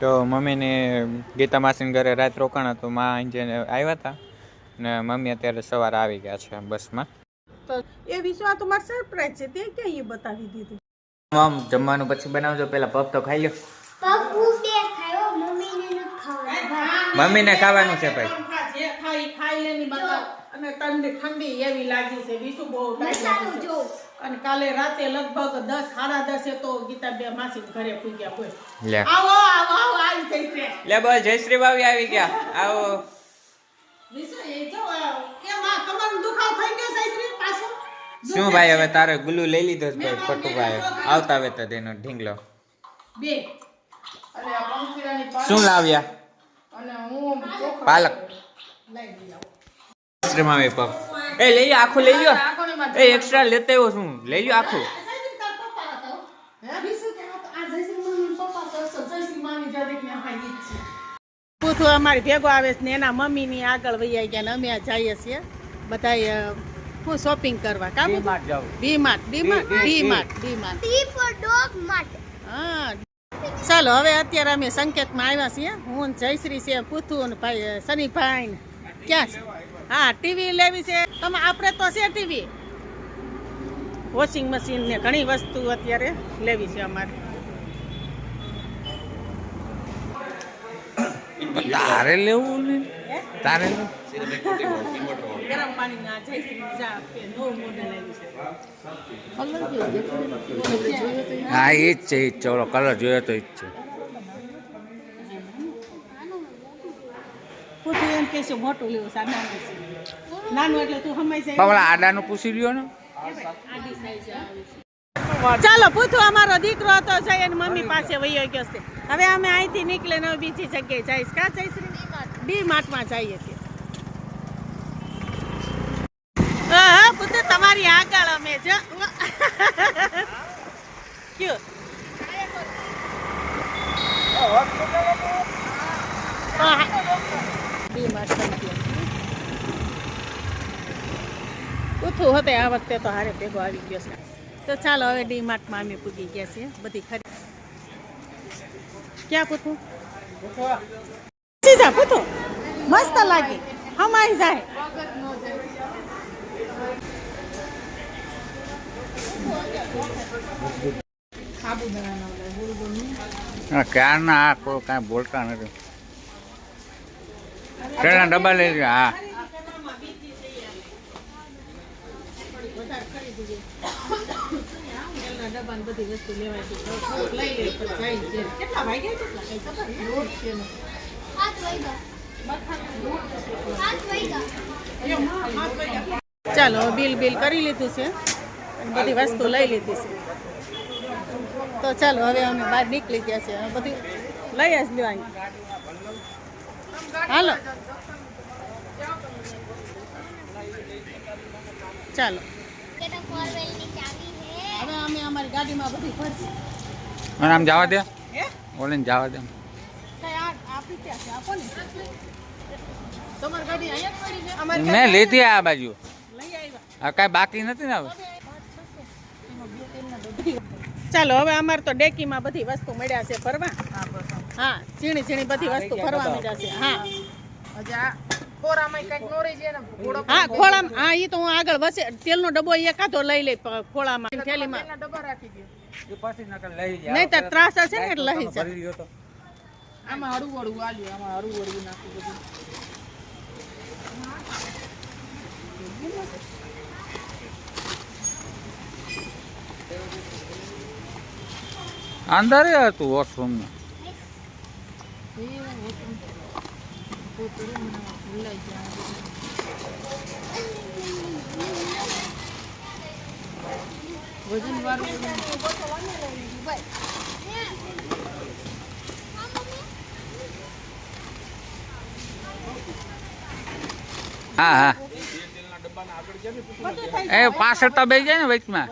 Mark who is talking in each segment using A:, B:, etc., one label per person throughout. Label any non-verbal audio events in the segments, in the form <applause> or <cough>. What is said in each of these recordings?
A: તો મમ્મીને ગીતા માસીને ઘરે રાત રોકાણ હતું મા અહીં જઈને આવ્યા હતા ને મમ્મી અત્યારે સવારે આવી ગયા છે બસમાં.
B: તો એ વિશે આ તો મારે સરપ્રાઈઝ છે તે કે એ બતાવી દીધું?
A: મમ જમવાનું પછી બનાવજો પહેલા પફ તો ખાઈ લો.
C: પપ્પુ બે ખાયો મમ્મીને ન ખાવાનું.
A: મમ્મીને ખાવાનું છે ભાઈ.
B: જે ખાઈ ખાઈ લેની બતા અને ઠંડી ઠંડી એવી લાગી છે વિશુ બહુ ટાઈમ.
C: જો
B: અને કાલે રાતે લગભગ દસ સાડા દસે તો ગીતા બે માસી ઘરે પૂગ્યા કોઈ
A: લે.
B: આવો આવો આવો આવી જઈશ રે
A: લે બોલ જયશ્રી ભાવી આવી ગયા. આવો.
B: વિશુ એ જો એ માં કમર દુખાવ થઈ ગયો સાઈશ્રી પાછો?
A: શું ભાઈ હવે તારે ગુલ્લુ લઈ લીધો છે ભાઈ પટુભાઈ આવતા આવે તો તેનો ઢીંગલો.
B: બે.
A: શું લાવ્યા?
B: અને હું
A: પાલક.
B: લઈ આવું
A: જયશ્રી એ લઈ લો આખું લઈ લો એ એક્સ્ટ્રા લેતા આવ્યો છું લઈ લો આખું.
B: પૂથું મમ્મી અમારી ભેગો આવે છે ને એના મમ્મીની આગળ વૈયા ગયા ને અમે આ જઈએ છીએ. બધા હું શોપિંગ કરવા. કામ D mart D mart D mart mart
C: for dog માટે
B: હા. ચાલો હવે અત્યારે અમે સંકેતમાં આવ્યા છીએ. હું જયશ્રી છે પૂથું ને ભાઈ અ, સનીભાઈ ક્યાં છે? હા ટીવી લેવી છે. તમે આપણે તો છે ટીવી વોશિંગ મશીન ને ઘણી વસ્તુ અત્યારે લેવી છે અમારે.
A: તારે લેવું ને? તારે
B: ગરમ પાણીના જયશ્રી જા નવું મોડેલ આવ્યું છે.
A: હા એ જ છે એ જ છે. ઓલો કલર જોયો તો એ જ છે.
B: પૂથું એમ કે છે મોટું લેવું છે. આ નાનું નાનું એટલે તું જાય.
A: પણ આડાનું પૂછી લ્યો ને.
B: ચાલો પૂછો અમારો દીકરો હતો જઈ એની મમ્મી પાસે વયો ગયો છે. હવે અમે અહીંથી નીકળે ને બીજી જગ્યાએ જઈશ. કા જઈશ ડી માર્ટમાં જઈએ છીએ. હા પુત્ર તમારી આગળ અમે જો કયું ડી માર્ટ થઈ ગયો પૂછું હતું આ વખતે તો હારે ભેગો આવી ગયો છે. તો ચાલો હવે ડી અમે પૂગી ગયા છીએ. બધી ખરી ક્યાં પૂછું સીધા પૂછું મસ્ત લાગે. હમાઈ જાય.
A: ક્યારના આ કોઈ કાંઈ બોલતા નથી. ડબ્બા લઈ
B: ગયા બધી વસ્તુ લેવાય છે. લઈ ચાલો, બિલ બિલ કરી લીધું છે. બધી વસ્તુ લઈ લીધી છે. તો ચાલો, હવે અમે બહાર નીકળી ગયા છે. બધું લઈ જ લેવાની હાલો. ચાલો. હવે અમે અમારી ગાડીમાં બધી ભરશે.
A: મને આમ જવા દે?
B: હે?
A: ઓલીને જવા દે.
B: કઈ આપી ક્યાં આપો ને. તમારી ગાડી અહીંયા જ પડી છે? અમારી
A: મેં લીધી આ બાજુ.
B: લઈ આવ્યા.
A: આ કાંઈ બાકી નથી ને હવે?
B: ચાલો હવે અમારે તો ડેકીમાં બધી વસ્તુ મળ્યા છે ફરવા હા ઝીણી ઝીણી બધી વસ્તુ ફરવા મળ્યા છે. હા. હા ખોળામાં હા એ તો હું આગળ વસે તેલનો ડબ્બો એકાદો લઈ લઈ ખોળામાં થેલીમાં. નહીં તો ત્રાસ હશે ને એટલે લઈ જાય
D: આમાં હળવું હળવું આલ્યું આમાં હળવું હળવું નાખું બધું.
A: અંદર હતું વોશરૂમમાં
D: વજન વાળું
A: હા હા. એ પાછળ તો બે જાય ને વચમાં.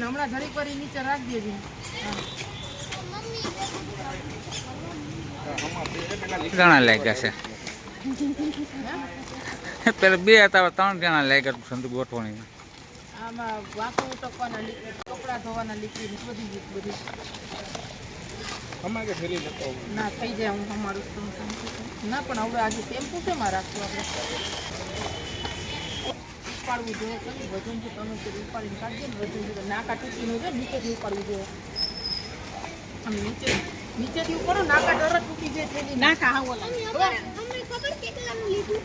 D: હમણાં ઘડીક વાર નીચે રાખી દેજો.
A: જણા લાગ્યા છે. પેલા બે હતા ત્રણ જણા લાગ્યા સંતુ ગોઠવણી.
D: આમાં વાંકું ઉટકવાના લિક્વિડ કપડાં ધોવાના લિક્વિડ બધી બધી.
E: અમારે ફેરી
D: ના થઈ જાય હું અમારું. ના પણ હવે આજે ટેમ્પો શેમાં રાખશું આપણે? ઉપાડવું જોઈએ ને વજન છે તમે ઉપાડીને કાઢીએ ને વજન છે તો નાકા તૂટીનું છે નીચેથી ઉપાડવું જોઈએ. આમ નીચે નીચેથી ઉપર નાકા ડર તૂટી જાય થેલી
B: ના કા હાવો લાગે
C: અમને ખબર કેટલાનું લીધું?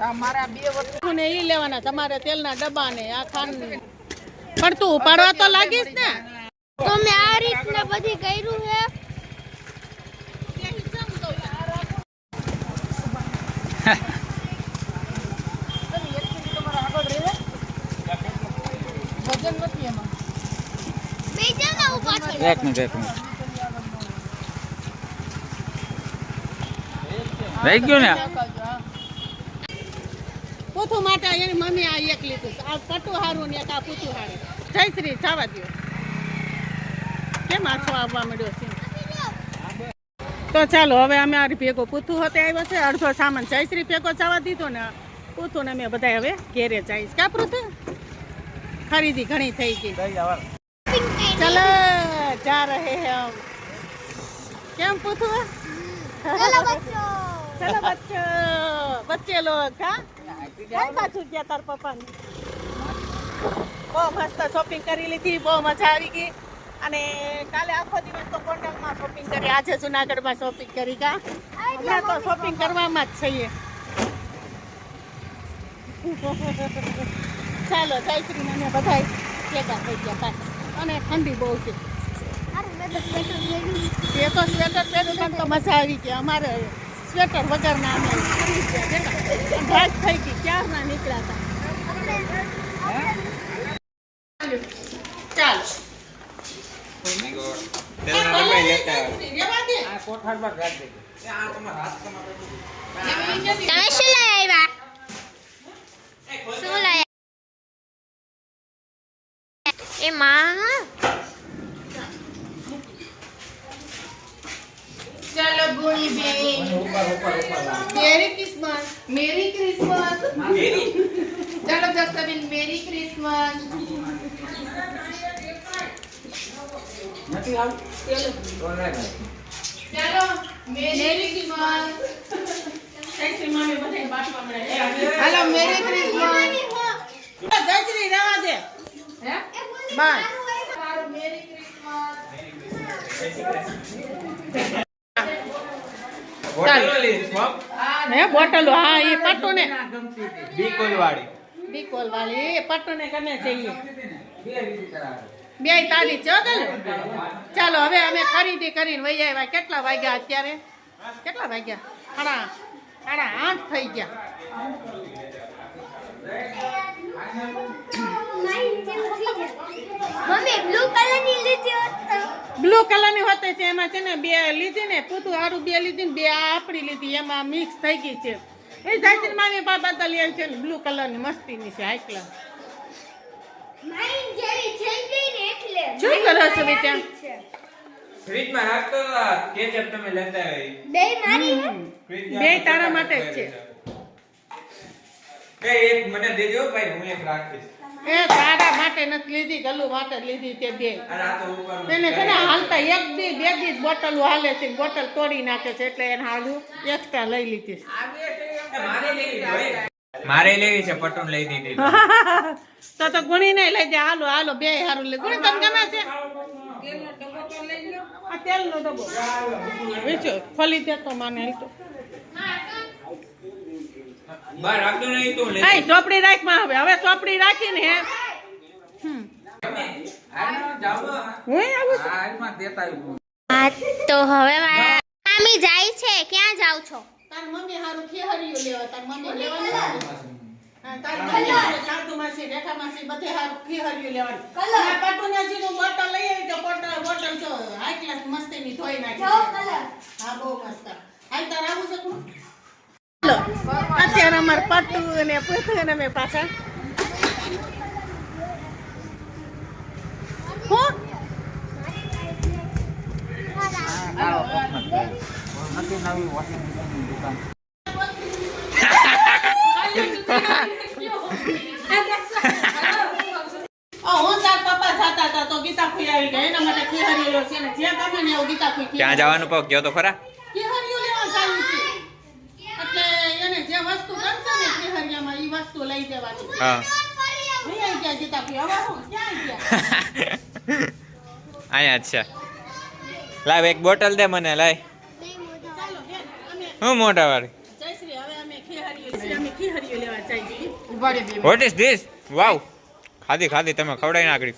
D: આ મારા બે વર્ષ
B: ને ઈ લેવાના તમારે તેલના ડબ્બા ને આ ખાંડ પણ તું ઉપાડવા તો લાગીશ ને.
C: તો મેં આ રીતના બધી કર્યું છે
D: તમારા આગળ રહે વજન નથી એમાં
C: બે જણા ઊભા છે
A: એક મિનિટ એક મિનિટ. રહી ગયું ને?
B: પૂથું માટે એની મમ્મી આ એક લીધું આ પટુ હારું ને એક આ પૂથું હારું. જયશ્રી જવા દ્યો. કેમ આછો આવવા મળ્યો છે? તો ચાલો હવે અમે આ ભેગો પૂથું હોતે આવ્યો છે. અડધો સામાન જયશ્રી ભેગો જવા દીધો ને. પૂથું ને અમે બધા હવે ઘેરે જઈશ. કાપરું ખરીદી ઘણી થઈ ગઈ. ચલો જા રહે હે હમ કેમ પૂથું
C: ચલો બચ્ચો
B: ચલો બચ્ચો બચ્ચે લોગ કા કઈ પાછું ગયા તાર પપ્પાને બહુ મસ્ત શોપિંગ કરી લીધી બહુ મજા આવી ગઈ અને કાલે આખો દિવસ તો ગોંડલમાં શોપિંગ કરી આજે જુનાગઢમાં શોપિંગ કરી કા? હમણાં તો શોપિંગ કરવામાં જ છીએ. ચાલો જયશ્રી અને બધા ભેગા થઈ ગયા પાછા અને ઠંડી બહુ છે. એ તો સ્વેટર પહેર્યું પણ તો મજા આવી ગઈ. અમારે સ્વેટર વગરના અમે ફરી ગયા દેખા ઢાક થઈ ગઈ. ક્યારના નીકળ્યા હતા? ચાલો.
C: તમે શું લઈ આવ્યા શું લઈ એમાં
D: ચાલો ગુણી બેન મેરી ક્રિસમસ મેરી ક્રિસમસ ચાલો દક્ષાબેન મેરી ક્રિસમસ ચાલો મેરી ક્રિસમસ
B: જયશ્રી મામી બધાને બાટવા મળ્યા.
D: હાલો મેરી
B: જયશ્રી
D: હે
B: બોટલો હા એ પટ્ટો ને
A: બીકોલ વાળી
B: બીકોલ વાળી એ પટ્ટો ને ગમે છે ઈ. બે તારી છે ચાલો. હવે અમે ખરીદી કરીને વહી આવ્યા. કેટલા વાગ્યા અત્યારે? કેટલા વાગ્યા? સાડા સાડા આઠ થઈ ગયા.
C: મમ્મી બ્લુ કલરની લીધી હોત
B: બ્લુ કલરની હોતે છે એમાં છે ને બે લીધી ને પૂતું હારું બે લીધી ને બે આ આપણી લીધી એમાં મિક્સ થઈ ગઈ છે. એ જાયસી મામી બાબા આવી છે ને બ્લુ કલરની મસ્તીની છે હાઈ ક્લાસ
C: મારી જેવી થઈ ગઈ ને એટલે.
B: શું કરો છો બેટા
A: ફ્રીજમાં રાખતો કેચઅપ તમે લેતા આવી
C: બે મારી
B: બે તારા માટે જ છે.
A: એ એક મને દેજો ભાઈ હું એક રાખીશ.
B: એ તારા માટે નથી લીધી ગલુ માટે લીધી તે બે.
A: અને આ તો ઉપર
B: તેને છે ને હાલતા એક દી બે દી બોટલ હાલે છે બોટલ તોડી નાખે છે એટલે એને હાલું એક્સ્ટ્રા લઈ લીધી છે.
A: મારે લેવી છે ભાઈ. મારે લેવી છે પટુન લઈ દીધી
B: તો તો ગુણી નહીં લઈ જાય હાલો હાલો બે હારું લે. ગુણી તમને ગમે છે? આ તેલનો ડબ્બો. વેચો ફલી દે માને તો
A: બહાર રાખતો નહીં તો લે
B: ચોપડી રાખમાં હવે. હવે ચોપડી રાખીને હે. હમ. હું આવું છું?
C: હા તો હવે મારા મામી જાય છે. ક્યાં જાવ છો?
B: તાર મમ્મી હારું ખીહરિયું લેવા તાર મમ્મી લેવાનું તાર મમ્મી સાધુ માસી રેખા માસી બધે હારું ખીહરિયું લેવાનું. આ પટુનાજી નું બોટલ લઈ આવી તો બોટલ બોટલ જો હાઈ ક્લાસ મસ્તીની ધોઈ નાખી હા બહુ મસ્ત. હાલ તાર આવું છે કોણ? ચાલો અત્યારે અમારે પટ્ટું ને પૂતું ને અમે પાછા
A: ક્યાં જવાનું પગ કયો તો ખરા
B: વસ્તુ લઈ દેવાની
A: હા.
B: ગયા હવે ક્યાં ગયા?
A: અહીંયા જ છે. લાવ એક બોટલ દે મને લાય.
B: ચાલો
A: હું મોટા વાળી? વોટ ઇઝ ધીસ વાવ ખાધી ખાધી તમે ખવડાવી નાખડી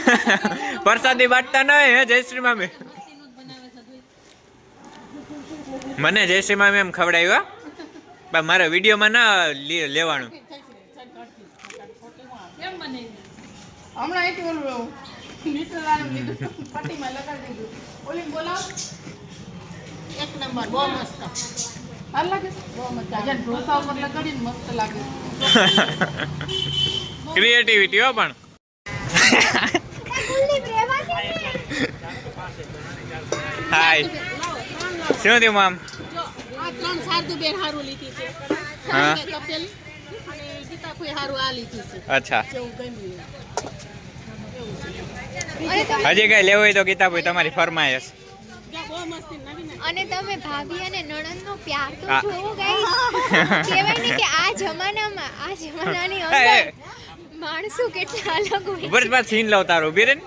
A: <laughs> પ્રસાદી બાટતા નહીં હે જયશ્રી મામી. મને જયશ્રી મામી એમ ખવડાવ્યું હો. પણ મારે વિડીયોમાં ના લે- લેવાનું. ક્રિએટિવિટી હો પણ. હાય શું થયું મામ?
B: જો આ ત્રણ સાદુ બેન હારું લીધી છે.
A: હા.
B: તપેલી અને ગીતા હારું આ લીધી છે.
A: અચ્છા.
B: જેવું ગમ્યું
A: હજી કઈ લેવું હોય તો ગીતાભાઈ તમારી
B: નવી
F: અને તમે ભાભી અને નણંદનો પ્યાર તો જોવો ગાઈસ <laughs> કહેવાય ને કે આ જમાનામાં આ જમાનાની. અંદર માણસો કેટલા અલગ હોય
A: જ સીન લાવ તારું. ઊભી રે ને.